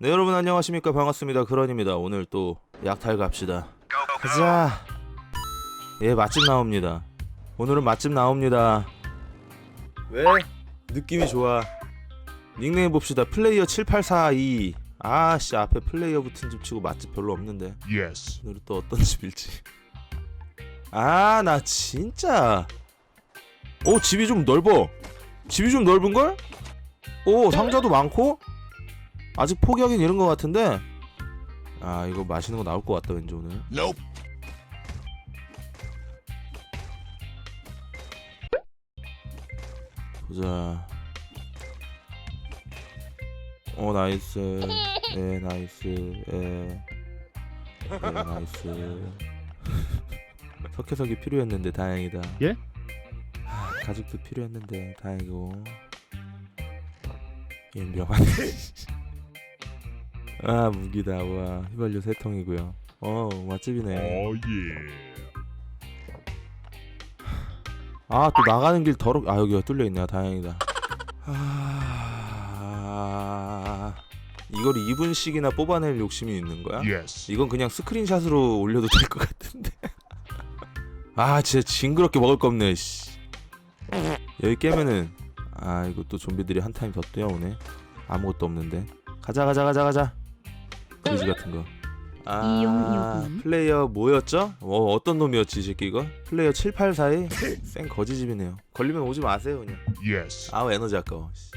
네 여러분 안녕하십니까? 반갑습니다. 그런입니다. 오늘 또 약탈 갑시다. 가자. 예 맛집 나옵니다. 오늘은 맛집 나옵니다. 왜? 느낌이 좋아. 닉네임 봅시다. 플레이어 7842 아씨 앞에 플레이어 붙은 집 치고 맛집 별로 없는데. Yes. 오늘 또 어떤 집일지. 아 나 진짜. 오 집이 좀 넓어. 집이 좀 넓은걸? 오 상자도 많고 아직 포기하긴 이른 것 같은데. 아 이거 맛있는 거 나올 것 같다 왠지 오늘. Nope. 보자. 오 나이스. 네 나이스. 예. 네, 나이스. 석회석이 필요했는데 다행이다. 예? 하, 가죽도 필요했는데 다행이고. 인명하네 아 무기다. 와 휘발유 세 통이고요. 어 맛집이네. Oh yeah. 아또 나가는 길 더럽 아 여기가 뚫려 있네 다행이다. 아 이걸 2분씩이나 뽑아낼 욕심이 있는 거야? Yes. 이건 그냥 스크린샷으로 올려도 될 것 같은데. 아 진짜 징그럽게 먹을 거 없네 씨. 여기 깨면은 아 이거 또 좀비들이 한 타임 더 뛰어오네. 아무것도 없는데. 가자 가자 가자 가자 그지 같은 거 아, 이용요금. 플레이어 뭐였죠? 어, 어떤 놈이었지 이 새끼 이거? 플레이어 7842? 쌩 거지집이네요 걸리면 오지 마세요 그냥 Yes. 아우 에너지 아까워 씨.